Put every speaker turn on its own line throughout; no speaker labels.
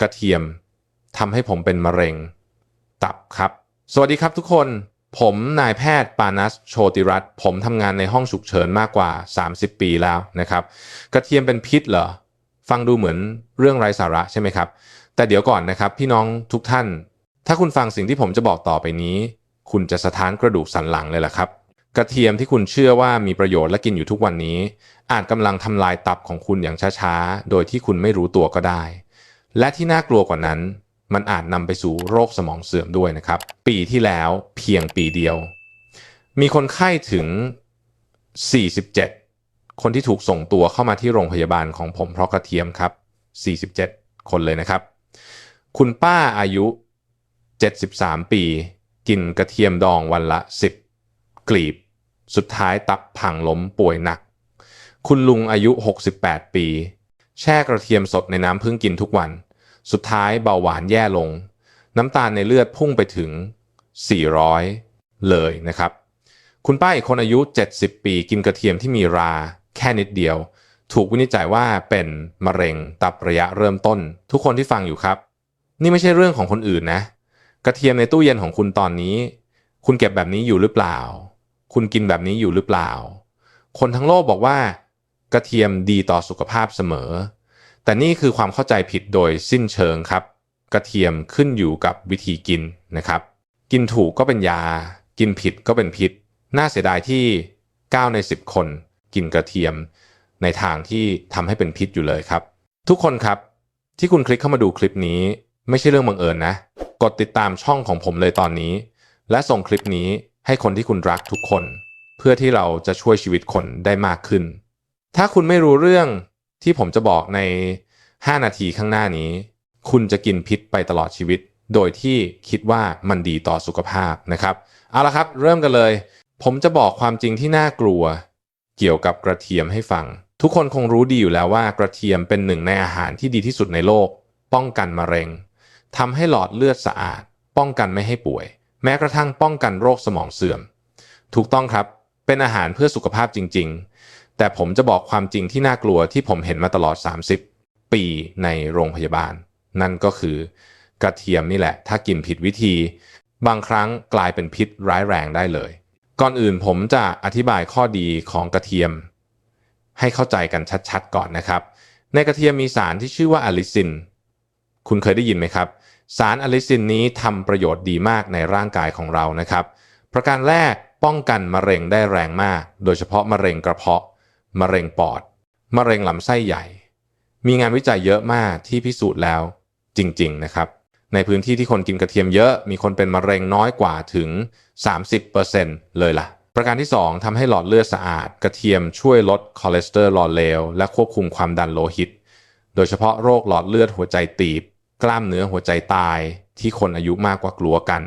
กระเทียมทำให้ผมเป็นมะเร็ง ตับครับ สวัสดีครับทุกคน ผมนายแพทย์ปานัสโชติรัตน์ผมทำงานในห้องฉุกเฉินมากกว่า 30 ปีแล้วนะครับ กระเทียมเป็นพิษเหรอ ฟังดูเหมือนเรื่องไร้สาระใช่ไหมครับ แต่เดี๋ยวก่อนนะครับ พี่น้องทุกท่าน ถ้าคุณฟังสิ่งที่ผมจะบอกต่อไปนี้ คุณจะสะท้านกระดูกสันหลังเลยล่ะครับกระเทียมที่คุณเชื่อว่ามีประโยชน์และกินอยู่ทุกวันนี้ อาจกำลังทำลายตับของคุณอย่างช้าๆ โดยที่คุณไม่รู้ตัวก็ได้ และที่น่ากลัวกว่านั้น มันอาจนำไปสู่โรคสมองเสื่อมด้วยนะครับ ปีที่แล้วเพียงปีเดียว มีคนไข้ถึง 47 คนที่ถูกส่งตัวเข้ามาที่โรงพยาบาลของผมเพราะกระเทียมครับ 47 คนเลยนะครับ คุณป้าอายุ 73 ปี กินกระเทียมดองวันละ 10 กลีบ สุดท้ายตับพังล้มป่วยหนัก คุณลุงอายุ 68 ปี แช่กระเทียมสดในน้ำพึ่งกินทุกวัน สุดท้ายเบาหวานแย่ลง น้ำตาลในเลือดพุ่งไปถึง 400 เลยนะครับ คุณป้าอีกคนอายุ 70 ปีกินกระเทียมที่มีราแค่นิดเดียว ถูกวินิจฉัยว่าเป็นมะเร็งตับระยะเริ่มต้น ทุกคนที่ฟังอยู่ครับ นี่ไม่ใช่เรื่องของคนอื่นนะ กระเทียมในตู้เย็นของคุณตอนนี้ คุณเก็บแบบนี้อยู่หรือเปล่า คุณกินแบบนี้อยู่หรือเปล่า คนทั้งโลกบอกว่า กระเทียมดีต่อสุขภาพเสมอ แต่นี่คือความเข้าใจผิดโดยสิ้นเชิงครับ กระเทียมขึ้นอยู่กับวิธีกินนะครับ กินถูกก็เป็นยา กินผิดก็เป็นพิษ น่าเสียดายที่ 9 ใน 10 คน กินกระเทียม ในทางที่ทำให้เป็นพิษอยู่เลยครับ ทุกคนครับที่คุณคลิกเข้ามาดูคลิปนี้ ไม่ใช่เรื่องบังเอิญนะ กดติดตามช่องของผมเลยตอนนี้ และส่งคลิปนี้ให้คนที่คุณรักทุกคน เพื่อที่เราจะช่วยชีวิตคนได้มากขึ้น ถ้าคุณไม่รู้เรื่องที่ผมจะบอกใน 5 นาทีข้างหน้านี้ คุณจะกินพิษไปตลอดชีวิต โดยที่คิดว่ามันดีต่อสุขภาพนะครับ เอาละครับ เริ่มกันเลย ผมจะบอกความจริงที่น่ากลัว เกี่ยวกับกระเทียมให้ฟัง ทุกคนคงรู้ดีอยู่แล้วว่ากระเทียมเป็นหนึ่งในอาหารที่ดีที่สุดในโลก ป้องกันมะเร็งทำให้หลอดเลือดสะอาด ป้องกันไม่ให้ป่วย แม้กระทั่งป้องกันโรคสมองเสื่อม ถูกต้องครับ เป็นอาหารเพื่อสุขภาพจริง ๆ แต่ผมจะบอกความจริงที่น่ากลัวที่ผมเห็นมาตลอด 30 ปีในโรงพยาบาล นั่นก็คือกระเทียมนี่แหละ ถ้ากินผิดวิธี บางครั้งกลายเป็นพิษร้ายแรงได้เลย ก่อนอื่นผมจะอธิบายข้อดีของกระเทียม ให้เข้าใจกันชัดๆก่อนนะครับ ในกระเทียมมีสารที่ชื่อว่าอะลิซิน คุณเคยได้ยินไหมครับ สารอะลิซินนี้ทำประโยชน์ดีมากในร่างกายของเรานะครับ ประการแรกป้องกันมะเร็งได้แรงมาก โดยเฉพาะมะเร็งกระเพาะ มะเร็งปอด มะเร็งลำไส้ใหญ่ มีงานวิจัยเยอะมากที่พิสูจน์แล้ว จริง ๆ นะครับ ในพื้นที่ที่คนกินกระเทียมเยอะมีคนเป็นมะเร็งน้อยกว่าถึง 30%เลยล่ะ ประการที่ 2ทำให้หลอดเลือดสะอาด กระเทียมช่วยลดคอเลสเตอรอลเลวและควบคุมความดันโลหิต โดยเฉพาะโรคหลอดเลือดหัวใจตีบ กล้ามเนื้อหัวใจตาย ที่คนอายุมากกว่ากลัวกัน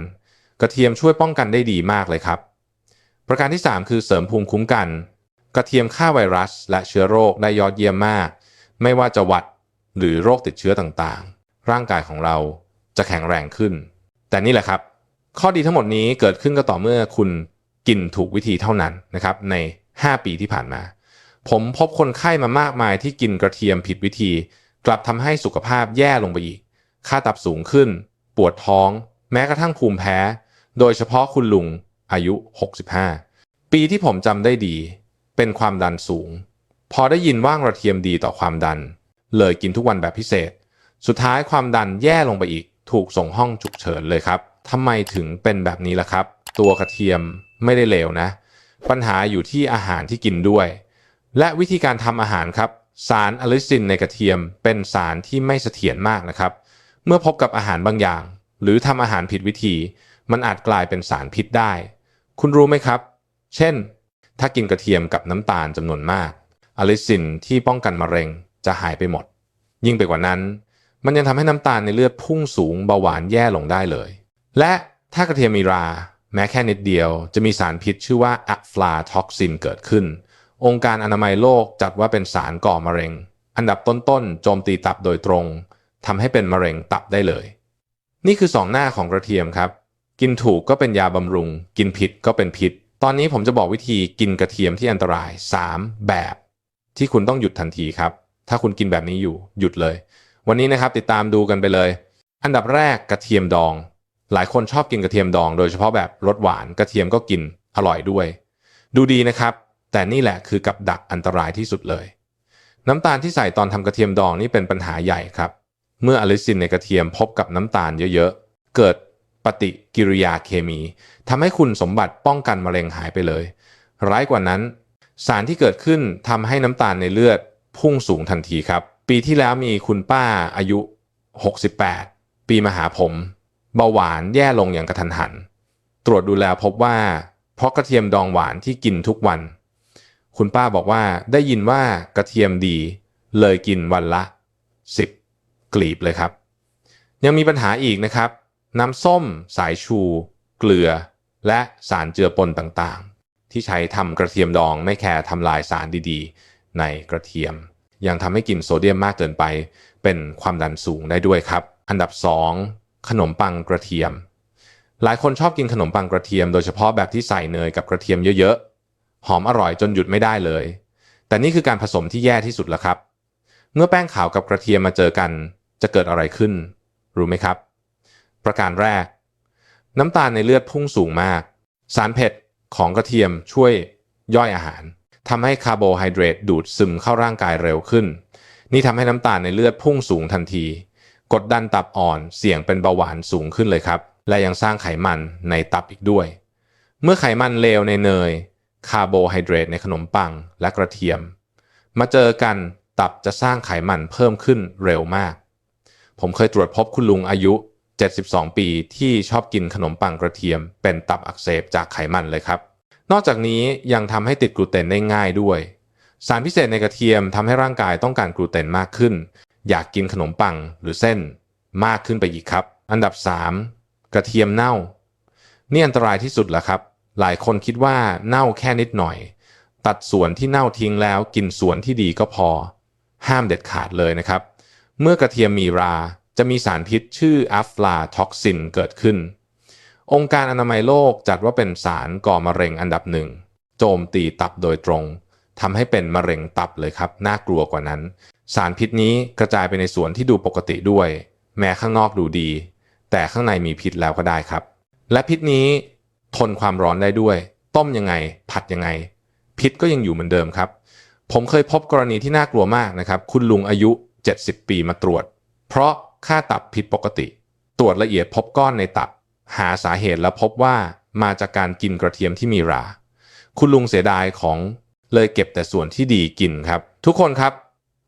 กระเทียมช่วยป้องกันได้ดีมากเลยครับ ประการที่ 3 คือเสริมภูมิคุ้มกัน กระเทียมฆ่าไวรัส และเชื้อโรคได้ยอดเยี่ยมมาก ไม่ว่าจะหวัดหรือโรคติดเชื้อต่างๆ ร่างกายของเราจะแข็งแรงขึ้น แต่นี่แหละครับ ข้อดีทั้งหมดนี้เกิดขึ้นก็ต่อเมื่อคุณกินถูกวิธีเท่านั้นนะครับใน 5 ปีที่ผ่านมา ผมพบคนไข้มามากมายที่กินกระเทียมผิดวิธี กลับทำให้สุขภาพแย่ลงไปอีก ค่าตับสูงขึ้น ปวดท้อง แม้กระทั่งภูมิแพ้ โดยเฉพาะคุณลุงอายุ 65 ปีที่ผมจำได้ดี เป็นความดันสูง พอได้ยินว่ากระเทียมดีต่อความดัน เลยกินทุกวันแบบพิเศษ สุดท้ายความดันแย่ลงไปอีก ถูกส่งห้องฉุกเฉินเลยครับทำไมถึงเป็นแบบนี้ล่ะครับ ตัวกระเทียมไม่ได้เลวนะ ปัญหาอยู่ที่อาหารที่กินด้วย และวิธีการทำอาหารครับ สารอะลิซินในกระเทียมเป็นสารที่ไม่เสถียรมากนะครับ เมื่อพบกับอาหารบางอย่าง หรือทำอาหารผิดวิธี มันอาจกลายเป็นสารพิษได้ คุณรู้ไหมครับ เช่น ถ้ากินกระเทียมกับน้ำตาลจำนวนมากอะลิซินที่ป้องกันมะเร็งจะหายไปหมด ยิ่งไปกว่านั้น มันยังทำให้น้ำตาลในเลือดพุ่งสูงเบาหวานแย่ลงได้เลย และถ้ากระเทียมมีรา แม้แค่นิดเดียว จะมีสารพิษชื่อว่าอะฟลาท็อกซินเกิดขึ้น องค์การอนามัยโลกจัดว่าเป็นสารก่อมะเร็ง อันดับต้นๆโจมตีตับโดยตรงทำให้เป็นมะเร็งตับได้เลย นี่คือสองหน้าของกระเทียมครับ กินถูกก็เป็นยาบำรุง กินผิดก็เป็นพิษ ตอนนี้ผมจะบอกวิธีกินกระเทียมที่อันตราย 3 แบบ ที่คุณต้องหยุดทันทีครับ ถ้าคุณกินแบบนี้อยู่หยุดเลย วันนี้นะครับติดตามดูกันไปเลย อันดับแรกกระเทียมดอง หลายคนชอบกินกระเทียมดอง โดยเฉพาะแบบรสหวานกระเทียมก็กินอร่อยด้วย ดูดีนะครับ แต่นี่แหละคือกับดักอันตรายที่สุดเลย น้ำตาลที่ใส่ตอนทำกระเทียมดองนี่เป็นปัญหาใหญ่ครับ เมื่ออลิซินในกระเทียมพบกับน้ำตาลเยอะๆเกิด ปฏิกิริยาเคมีทำให้คุณสมบัติป้องกันมะเร็งหายไปเลย ร้ายกว่านั้น สารที่เกิดขึ้นทำให้น้ำตาลในเลือดพุ่งสูงทันทีครับ ปีที่แล้วมีคุณป้าอายุ 68 ปีมาหาผมเบาหวานแย่ลงอย่างกระทันหัน ตรวจดูแลพบว่า เพราะกระเทียมดองหวานที่กินทุกวัน คุณป้าบอกว่าได้ยินว่ากระเทียมดี เลยกินวันละ 10 กลีบเลยครับ ยังมีปัญหาอีกนะครับ น้ำส้ม สายชู เกลือ และสารเจือปนต่างๆ ที่ใช้ทำกระเทียมดองไม่แค่ทำลายสารดีๆ ในกระเทียม ยังทำให้กินโซเดียมมากเกินไป เป็นความดันสูงได้ด้วยครับ อันดับ 2 ขนมปังกระเทียม หลายคนชอบกินขนมปังกระเทียมโดยเฉพาะแบบที่ใส่เนยกับกระเทียมเยอะๆ หอมอร่อยจนหยุดไม่ได้เลย แต่นี่คือการผสมที่แย่ที่สุดแล้วครับ เมื่อแป้งขาวกับกระเทียมมาเจอกัน จะเกิดอะไรขึ้น รู้ไหมครับ ประการแรก น้ำตาลในเลือดพุ่งสูงมาก สารเผ็ดของกระเทียมช่วยย่อยอาหารทำให้คาร์โบไฮเดรตดูดซึมเข้าร่างกายเร็วขึ้น นี่ทำให้น้ำตาลในเลือดพุ่งสูงทันที กดดันตับอ่อนเสี่ยงเป็นเบาหวานสูงขึ้นเลยครับ และยังสร้างไขมันในตับอีกด้วย เมื่อไขมันเลวในเนย คาร์โบไฮเดรตในขนมปังและกระเทียม มาเจอกันตับจะสร้างไขมันเพิ่มขึ้นเร็วมาก ผมเคยตรวจพบคุณลุงอายุ 72 ปีที่ชอบกินขนมปังกระเทียม เป็นตับอักเสบจากไขมันเลยครับ นอกจากนี้ยังทำให้ติดกลูเตนได้ง่ายด้วย สารพิเศษในกระเทียมทำให้ร่างกายต้องการกลูเตนมากขึ้น อยากกินขนมปังหรือเส้น มากขึ้นไปอีกครับ อันดับ 3 กระเทียมเน่า นี่อันตรายที่สุดแล้วครับ หลายคนคิดว่าเน่าแค่นิดหน่อย ตัดส่วนที่เน่าทิ้งแล้วกินส่วนที่ดีก็พอ ห้ามเด็ดขาดเลยนะครับ เมื่อกระเทียมมีรา จะมีสารพิษชื่ออัฟลาท็อกซินเกิดขึ้น องค์การอนามัยโลกจัดว่าเป็นสารก่อมะเร็งอันดับหนึ่ง โจมตีตับโดยตรงทำให้เป็นมะเร็งตับเลยครับ น่ากลัวกว่านั้น สารพิษนี้กระจายไปในส่วนที่ดูปกติด้วย แม้ข้างนอกดูดี แต่ข้างในมีพิษแล้วก็ได้ครับ และพิษนี้ทนความร้อนได้ด้วย ต้มยังไง ผัดยังไง พิษก็ยังอยู่เหมือนเดิมครับ ผมเคยพบกรณีที่น่ากลัวมากนะครับ คุณลุงอายุ 70 ปีมาตรวจ เพราะ ค่าตับผิดปกติ ตรวจละเอียดพบก้อนในตับ หาสาเหตุแล้วพบว่ามาจากการกินกระเทียมที่มีรา คุณลุงเสียดายของเลยเก็บแต่ส่วนที่ดีกินครับ ทุกคนครับ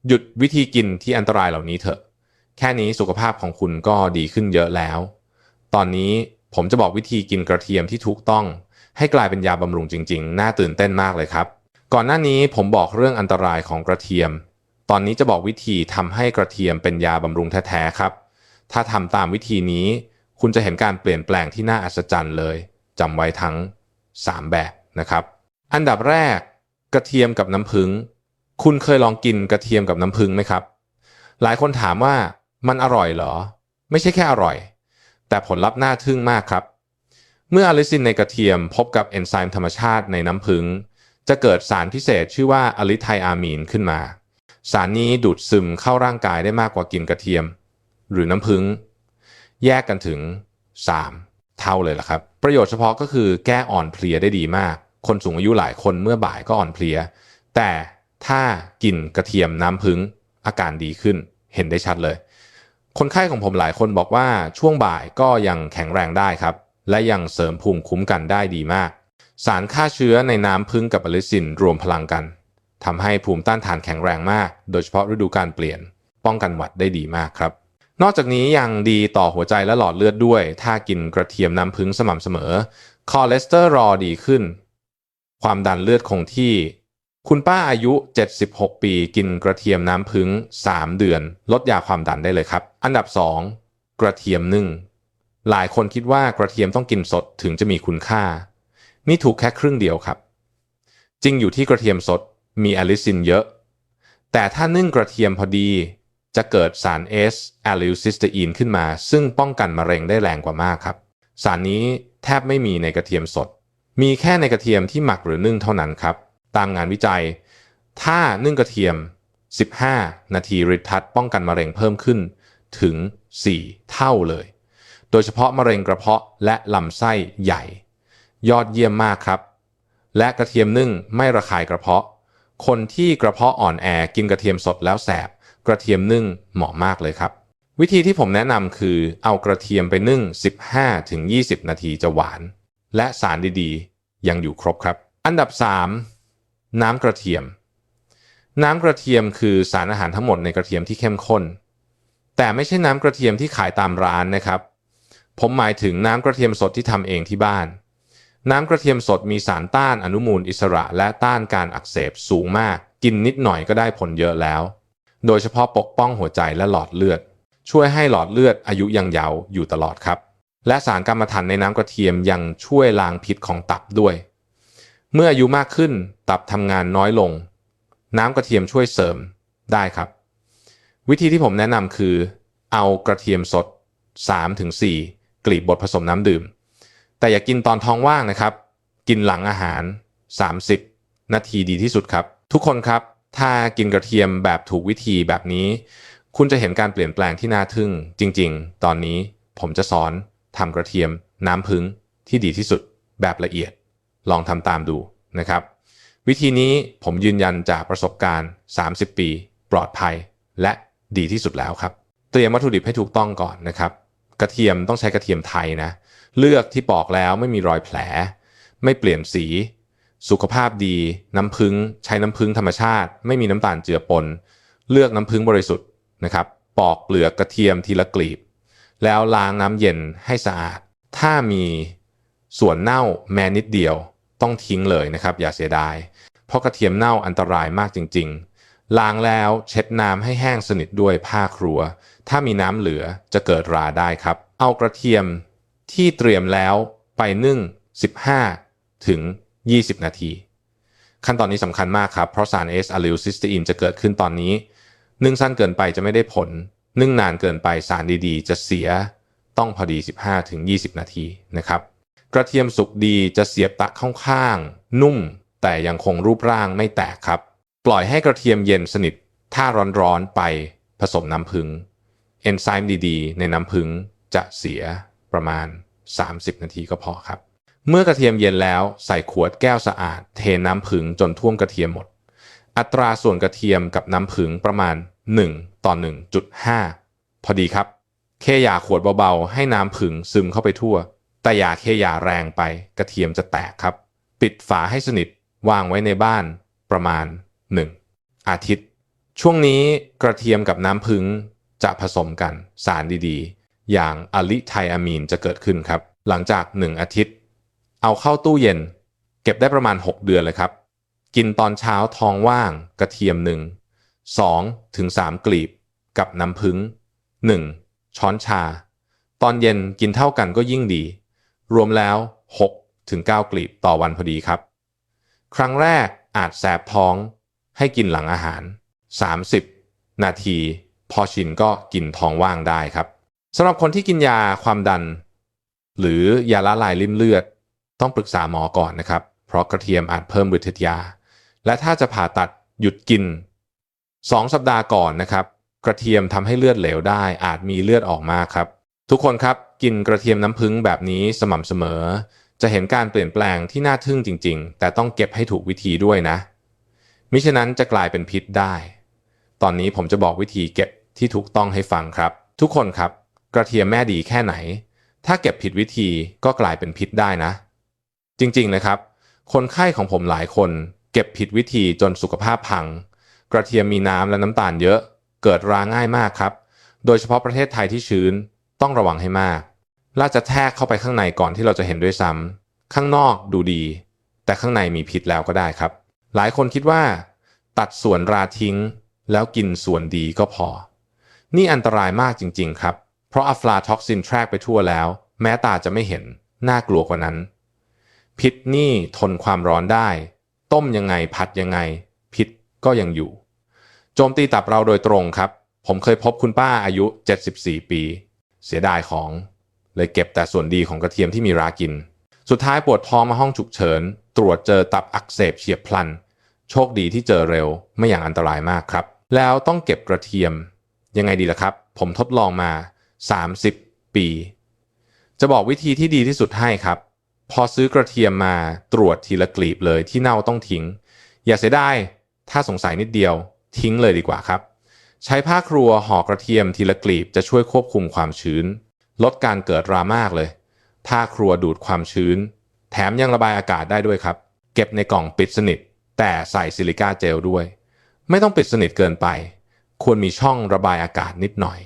หยุดวิธีกินที่อันตรายเหล่านี้เถอะ แค่นี้สุขภาพของคุณก็ดีขึ้นเยอะแล้ว ตอนนี้ผมจะบอกวิธีกินกระเทียมที่ถูกต้อง ให้กลายเป็นยาบำรุงจริง ๆ น่าตื่นเต้นมากเลยครับ ก่อนหน้านี้ผมบอกเรื่องอันตรายของกระเทียม ตอนนี้จะบอกวิธีทำให้กระเทียมเป็นยาบำรุงแท้ๆครับ ถ้าทำตามวิธีนี้ คุณจะเห็นการเปลี่ยนแปลงที่น่าอัศจรรย์เลยจำไว้ทั้ง 3 แบบนะครับ อันดับแรกกระเทียมกับน้ำผึ้งคุณเคยลองกินกระเทียมกับน้ำผึ้งไหมครับ หลายคนถามว่ามันอร่อยเหรอ ไม่ใช่แค่อร่อย แต่ผลลัพธ์น่าทึ่งมากครับ เมื่ออะลิซินในกระเทียมพบกับเอนไซม์ธรรมชาติในน้ำผึ้งจะเกิดสารพิเศษชื่อว่าอะลิไทอามีนขึ้นมา สารนี้ดูดซึมเข้าร่างกายได้มากกว่ากินกระเทียม หรือน้ำผึ้งแยกกันถึง 3 เท่าเลยล่ะครับ ประโยชน์เฉพาะก็คือแก้อ่อนเพลียได้ดีมาก คนสูงอายุหลายคนเมื่อบ่ายก็อ่อนเพลีย แต่ถ้ากินกระเทียมน้ำผึ้งอาการดีขึ้นเห็นได้ชัดเลย คนไข้ของผมหลายคนบอกว่าช่วงบ่ายก็ยังแข็งแรงได้ครับ และยังเสริมภูมิคุ้มกันได้ดีมาก สารฆ่าเชื้อในน้ำผึ้งกับอลิซินรวมพลังกัน ทำให้ภูมิต้านทานแข็งแรงมาก โดยเฉพาะฤดูการเปลี่ยน ป้องกันหวัดได้ดีมากครับ นอกจากนี้ยังดีต่อหัวใจและหลอดเลือดด้วย ถ้ากินกระเทียมน้ำผึ้งสม่ำเสมอ คอเลสเตอรอลดีขึ้น ความดันเลือดคงที่ คุณป้าอายุ 76 ปีกินกระเทียมน้ำผึ้ง 3 เดือน ลดยาความดันได้เลยครับ อันดับ 2 กระเทียมนึ่ง หลายคนคิดว่ากระเทียมต้องกินสดถึงจะมีคุณค่า นี่ถูกแค่ครึ่งเดียวครับ จริงอยู่ที่กระเทียมสด มีแอลิซินเยอะ แต่ถ้านึ่งกระเทียมพอดีจะเกิดสารเอสแอลิซิสเตอีนขึ้นมา ซึ่งป้องกันมะเร็งได้แรงกว่ามากครับ สารนี้แทบไม่มีในกระเทียมสด มีแค่ในกระเทียมที่หมักหรือนึ่งเท่านั้นครับ ตามงานวิจัย ถ้านึ่งกระเทียม 15 นาทีริทัศน์ป้องกันมะเร็งเพิ่มขึ้นถึง 4 เท่าเลย โดยเฉพาะมะเร็งกระเพาะและลำไส้ใหญ่ ยอดเยี่ยมมากครับ และกระเทียมนึ่งไม่ระคายกระเพาะ คนที่กระเพาะอ่อนแอกินกระเทียมสดแล้วแสบ กระเทียมนึ่งเหมาะมากเลยครับ วิธีที่ผมแนะนำคือเอากระเทียมไปนึ่ง 15-20 นาทีจะหวาน และสารดีๆ ยังอยู่ครบครับ อันดับ 3 น้ำกระเทียม น้ำกระเทียมคือสารอาหารทั้งหมดในกระเทียมที่เข้มข้น แต่ไม่ใช่น้ำกระเทียมที่ขายตามร้านนะครับ ผมหมายถึงน้ำกระเทียมสดที่ทำเองที่บ้าน น้ำกระเทียมสดมีสารต้านอนุมูลอิสระและต้านการอักเสบสูงมาก กินนิดหน่อยก็ได้ผลเยอะแล้ว โดยเฉพาะปกป้องหัวใจและหลอดเลือด ช่วยให้หลอดเลือดอายุยังยาวอยู่ตลอดครับ และสารกรรมฐานในน้ำกระเทียมยังช่วยล้างพิษของตับด้วย เมื่ออายุมากขึ้นตับทำงานน้อยลง น้ำกระเทียมช่วยเสริมได้ครับ วิธีที่ผมแนะนำคือ เอากระเทียมสด 3-4 กลีบบดผสมน้ำดื่ม แต่อย่ากินตอนท้องว่างนะครับ กินหลังอาหาร 30 นาทีดีที่สุดครับ ทุกคนครับ ถ้ากินกระเทียมแบบถูกวิธีแบบนี้ คุณจะเห็นการเปลี่ยนแปลงที่น่าทึ่ง จริง ๆ ตอนนี้ผมจะสอนทำกระเทียมน้ำพึ่งที่ดีที่สุดแบบละเอียด ลองทำตามดูนะครับ วิธีนี้ผมยืนยันจากประสบการณ์ 30 ปี ปลอดภัย และดีที่สุดแล้วครับ เตรียมวัตถุดิบให้ถูกต้องก่อนนะครับ กระเทียมต้องใช้กระเทียมไทยนะ เลือกที่ปอกแล้วไม่มีรอยแผล ไม่เปลี่ยนสี สุขภาพดี น้ำพึ่งใช้น้ำพึ่งธรรมชาติ ไม่มีน้ำตาลเจือปน เลือกน้ำพึ่งบริสุทธิ์นะครับ ปอกเปลือกกระเทียมทีละกลีบ แล้วล้างน้ำเย็นให้สะอาด ถ้ามีส่วนเน่าแม้นิดเดียว ต้องทิ้งเลยนะครับ อย่าเสียดาย เพราะกระเทียมเน่าอันตรายมากจริง ๆ ล้างแล้วเช็ดน้ำให้แห้งสนิทด้วยผ้าครัว ถ้ามีน้ำเหลือจะเกิดราได้ครับ เอากระเทียม ที่เตรียมแล้วไปนึ่ง 15 ถึง 20 นาที ขั้นตอนนี้สำคัญมากครับ เพราะสารเอสอะลิลซิสเตีนจะเกิดขึ้นตอนนี้ นึ่งสั้นเกินไปจะไม่ได้ผล นึ่งนานเกินไปสารดีๆ จะเสียต้องพอดี 15 ถึง 20 นาทีนะครับ กระเทียมสุกดีจะเสียบตะข้างๆ นุ่ม แต่ยังคงรูปร่างไม่แตกครับ ปล่อยให้กระเทียมเย็นสนิท ถ้าร้อนๆไปผสมน้ำผึ้งเอนไซม์ดีๆ ในน้ำผึ้งจะเสีย ประมาณ 30 นาทีก็พอครับ เมื่อกระเทียมเย็นแล้วใส่ขวดแก้วสะอาด เทน้ำผึ้งจนท่วมกระเทียมหมด อัตราส่วนกระเทียมกับน้ำผึ้งประมาณ 1 ต่อ 1.5 พอดีครับ เคยาขวดเบาๆ ให้น้ำผึ้งซึมเข้าไปทั่ว แต่อย่าเคยาแรงไป กระเทียมจะแตกครับ ปิดฝาให้สนิทวางไว้ในบ้านประมาณ 1 อาทิตย์ ช่วงนี้กระเทียมกับน้ำผึ้งจะผสมกันสารดีๆ อย่างอะลิไทอะมีนจะเกิดขึ้นครับ หลังจาก 1 อาทิตย์ เอาเข้าตู้เย็น เก็บได้ประมาณ 6 เดือนเลยครับ กินตอนเช้าท้องว่าง กระเทียมหนึ่ง2ถึง3กลีบ กับน้ำผึ้ง 1 ช้อนชา ตอนเย็นกินเท่ากันก็ยิ่งดี รวมแล้ว 6 ถึง 9 กลีบต่อวันพอดีครับ ครั้งแรกอาจแสบท้องให้กินหลังอาหาร 30 นาที พอชินก็กินท้องว่างได้ครับ สำหรับคนที่กินยาความดัน หรือยาละลายริ่มเลือด ต้องปรึกษาหมอก่อนนะครับ เพราะกระเทียมอาจเพิ่มฤทธิ์ยา และถ้าจะผ่าตัดหยุดกิน 2 สัปดาห์ก่อนนะครับ กระเทียมทำให้เลือดเหลวได้ อาจมีเลือดออกมาครับ ทุกคนครับกินกระเทียมน้ำผึ้งแบบนี้สม่ำเสมอ จะเห็นการเปลี่ยนแปลงที่น่าทึ่งจริง ๆ แต่ต้องเก็บให้ถูกวิธีด้วยนะ มิฉะนั้นจะกลายเป็นพิษได้ ตอนนี้ผมจะบอกวิธีเก็บที่ถูกต้องให้ฟังครับ ทุกคนครับ กระเทียมแม่ดีแค่ไหน ถ้าเก็บผิดวิธีก็กลายเป็นพิษได้นะ จริงๆเลยครับ คนไข้ของผมหลายคน เก็บผิดวิธีจนสุขภาพพัง กระเทียมมีน้ำและน้ำตาลเยอะ เกิดราง่ายมากครับ โดยเฉพาะประเทศไทยที่ชื้นต้องระวังให้มากล่าจะแทรกเข้าไปข้างในก่อนที่เราจะเห็นด้วยซ้ำข้างนอกดูดี แต่ข้างในมีพิษแล้วก็ได้ครับ หลายคนคิดว่า ตัดส่วนราทิ้ง แล้วกินส่วนดีก็พอ นี่อันตรายมากจริง ๆ ครับ เพราะอะฟลาท็อกซินแทรกไปทั่วแล้ว แม้ตาจะไม่เห็น น่ากลัวกว่านั้น พิษนี่ทนความร้อนได้ ต้มยังไงผัดยังไง พิษก็ยังอยู่ โจมตีตับเราโดยตรงครับ ผมเคยพบคุณป้าอายุ 74 ปี เสียดายของ เลยเก็บแต่ส่วนดีของกระเทียมที่มีรากิน สุดท้ายปวดท้องมาห้องฉุกเฉิน ตรวจเจอตับอักเสบเฉียบพลัน โชคดีที่เจอเร็ว ไม่อย่างอันตรายมากครับ แล้วต้องเก็บกระเทียม ยังไงดีล่ะครับ ผมทดลองมา 30 ปี จะบอกวิธีที่ดีที่สุดให้ครับ พอซื้อกระเทียมมาตรวจทีละกลีบเลยที่เน่าต้องทิ้ง อย่าเสียดายถ้าสงสัยนิดเดียว ทิ้งเลยดีกว่าครับ ใช้ผ้าครัวห่อกระเทียมทีละกลีบจะช่วยควบคุมความชื้น ลดการเกิดรามากเลย ผ้าครัวดูดความชื้น แถมยังระบายอากาศได้ด้วยครับ เก็บในกล่องปิดสนิท แต่ใส่ซิลิก้าเจลด้วย ไม่ต้องปิดสนิทเกินไป ควรมีช่องระบายอากาศนิดหน่อย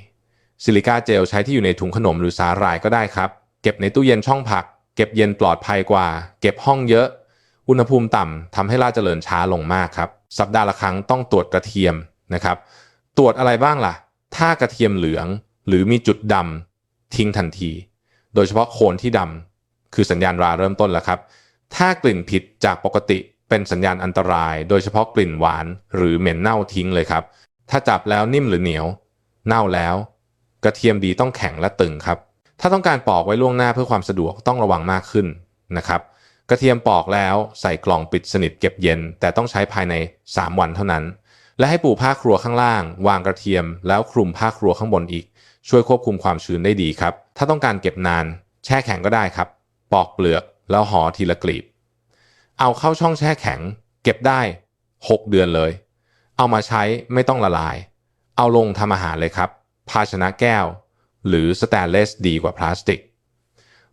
ซิลิก้าเจลใช้ที่อยู่ในถุงขนมหรือสาหร่ายก็ได้ครับ เก็บในตู้เย็นช่องผัก เก็บเย็นปลอดภัยกว่า เก็บห้องเยอะ อุณหภูมิต่ำทำให้ล่าเจริญช้าลงมากครับ สัปดาห์ละครั้งต้องตรวจกระเทียมนะครับ ตรวจอะไรบ้างล่ะ ถ้ากระเทียมเหลือง หรือมีจุดดำทิ้งทันที โดยเฉพาะโคนที่ดำคือสัญญาณราเริ่มต้นแล้วครับ ถ้ากลิ่นผิดจากปกติเป็นสัญญาณอันตราย โดยเฉพาะกลิ่นหวาน หรือเหม็นเน่าทิ้งเลยครับ ถ้าจับแล้วนิ่มหรือเหนียว เน่าแล้ว กระเทียมดีต้องแข็งและตึงครับ ถ้าต้องการปอกไว้ล่วงหน้าเพื่อความสะดวกต้องระวังมากขึ้นนะครับ กระเทียมปอกแล้วใส่กล่องปิดสนิทเก็บเย็น แต่ต้องใช้ภายใน 3 วันเท่านั้น และให้ปูผ้าครัวข้างล่าง วางกระเทียม แล้วคลุมผ้าครัวข้างบนอีก ช่วยควบคุมความชื้นได้ดีครับ ถ้าต้องการเก็บนาน แช่แข็งก็ได้ครับ ปอกเปลือกแล้วห่อทีละกลีบ เอาเข้าช่องแช่แข็ง เก็บได้ 6 เดือนเลย เอามาใช้ไม่ต้องละลาย เอาลงทำอาหารเลยครับ ภาชนะแก้ว หรือสแตนเลสดีกว่าพลาสติก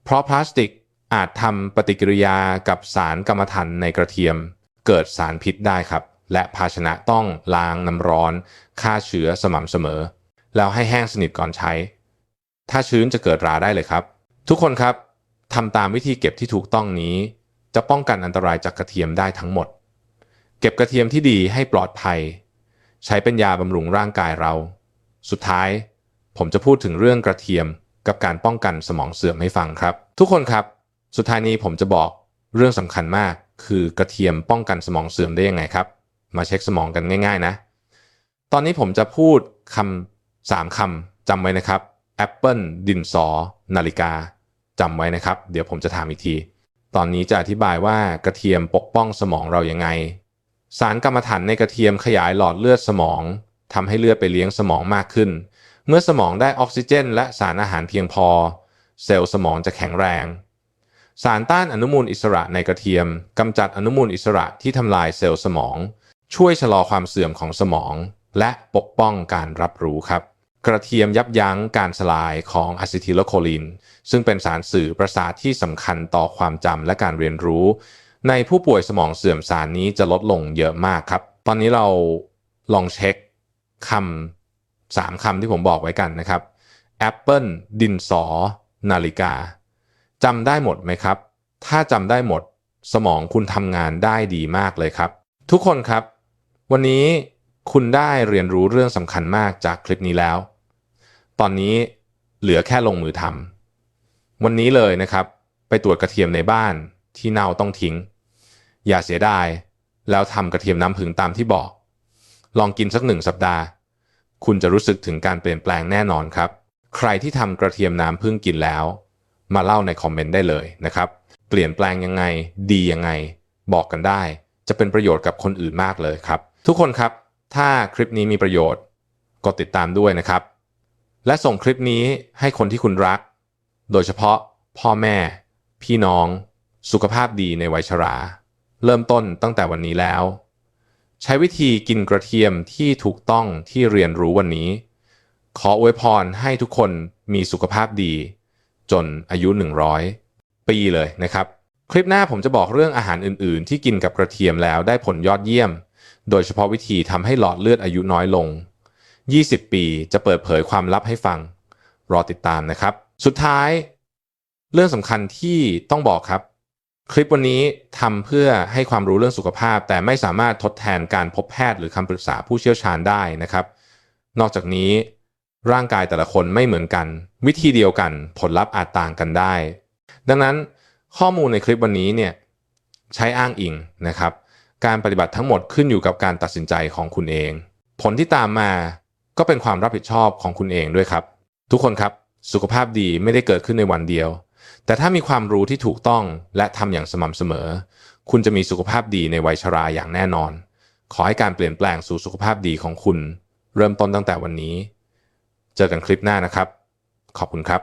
เพราะพลาสติกอาจทำปฏิกิริยากับสารกรรมฐานในกระเทียม เกิดสารพิษได้ครับ และภาชนะต้องล้างน้ำร้อนฆ่าเชื้อสม่ำเสมอ แล้วให้แห้งสนิทก่อนใช้ ถ้าชื้นจะเกิดราได้เลยครับ ทุกคนครับทำตามวิธีเก็บที่ถูกต้องนี้ จะป้องกันอันตรายจากกระเทียมได้ทั้งหมด เก็บกระเทียมที่ดีให้ปลอดภัย ใช้เป็นยาบำรุงร่างกายเรา สุดท้าย ผมจะพูดถึงเรื่องกระเทียมกับการป้องกันสมองเสื่อมให้ฟังครับ ทุกคนครับ สุดท้ายนี้ผมจะบอกเรื่องสำคัญมากคือกระเทียมป้องกันสมองเสื่อมได้ยังไงครับ มาเช็คสมองกันง่าย ๆ นะ ตอนนี้ผมจะพูดคำสามคำจำไว้นะครับแอปเปิลดินสอ นาฬิกาจำไว้นะครับ เดี๋ยวผมจะถามอีกที ตอนนี้จะอธิบายว่ากระเทียมปกป้องสมองเรายังไง สารกรรมฐานในกระเทียมขยายหลอดเลือดสมอง ทำให้เลือดไปเลี้ยงสมองมากขึ้น เมื่อสมองได้ออกซิเจน และสารอาหารเพียงพอ เซลล์สมองจะแข็งแรง สารต้านอนุมูลอิสระในกระเทียมกำจัดอนุมูลอิสระที่ทำลายเซลล์สมอง ช่วยชะลอความเสื่อมของสมอง และปกป้องการรับรู้ครับ กระเทียมยับยั้งการสลายของอะซิทิลโคลีนซึ่งเป็นสารสื่อประสาทที่สำคัญต่อความจำและการเรียนรู้ ในผู้ป่วยสมองเสื่อมสารนี้จะลดลงเยอะมากครับ ตอนนี้เราลองเช็ค คำสามคำที่ผมบอกไว้กันนะครับแอปเปิลดินสอ นาฬิกาจำได้หมดไหมครับ ถ้าจำได้หมดสมองคุณทำงานได้ดีมากเลยครับ ทุกคนครับ วันนี้คุณได้เรียนรู้เรื่องสำคัญมากจากคลิปนี้แล้ว ตอนนี้เหลือแค่ลงมือทำวันนี้เลยนะครับ ไปตรวจกระเทียมในบ้านที่เน่าต้องทิ้ง อย่าเสียดายแล้วทำกระเทียมน้ำผึ้งตามที่บอก ลองกินสักหนึ่งสัปดาห์ คุณจะรู้สึกถึงการเปลี่ยนแปลงแน่นอนครับ ใครที่ทำกระเทียมน้ำผึ้งกินแล้ว มาเล่าในคอมเมนต์ได้เลยนะครับ เปลี่ยนแปลงยังไง ดียังไง บอกกันได้ จะเป็นประโยชน์กับคนอื่นมากเลยครับ ทุกคนครับ ถ้าคลิปนี้มีประโยชน์ กดติดตามด้วยนะครับ และส่งคลิปนี้ให้คนที่คุณรัก โดยเฉพาะพ่อแม่ พี่น้อง สุขภาพดีในวัยชรา เริ่มต้นตั้งแต่วันนี้แล้ว ใช้วิธีกินกระเทียมที่ถูกต้องที่เรียนรู้วันนี้ ขออวยพรให้ทุกคนมีสุขภาพดี จนอายุ 100 ปีเลยนะครับ คลิปหน้าผมจะบอกเรื่องอาหารอื่น ๆ ที่กินกับกระเทียมแล้วได้ผลยอดเยี่ยม โดยเฉพาะวิธีทำให้หลอดเลือดอายุน้อยลง 20 ปีจะเปิดเผยความลับให้ฟัง รอติดตามนะครับ สุดท้าย เรื่องสำคัญที่ต้องบอกครับ คลิปวันนี้ทำเพื่อให้ความรู้เรื่องสุขภาพ แต่ไม่สามารถทดแทนการพบแพทย์หรือคำปรึกษาผู้เชี่ยวชาญได้นะครับ นอกจากนี้ ร่างกายแต่ละคนไม่เหมือนกัน วิธีเดียวกันผลลัพธ์อาจต่างกันได้ ดังนั้นข้อมูลในคลิปวันนี้เนี่ยใช้อ้างอิงนะครับ การปฏิบัติทั้งหมดขึ้นอยู่กับการตัดสินใจของคุณเอง ผลที่ตามมาก็เป็นความรับผิดชอบของคุณเองด้วยครับ ทุกคนครับสุขภาพดีไม่ได้เกิดขึ้นในวันเดียว แต่ถ้ามีความรู้ที่ถูกต้องและทำอย่างสม่ำเสมอ คุณจะมีสุขภาพดีในวัยชราอย่างแน่นอน ขอให้การเปลี่ยนแปลงสู่สุขภาพดีของคุณ เริ่มต้นตั้งแต่วันนี้ เจอกันคลิปหน้านะครับ ขอบคุณครับ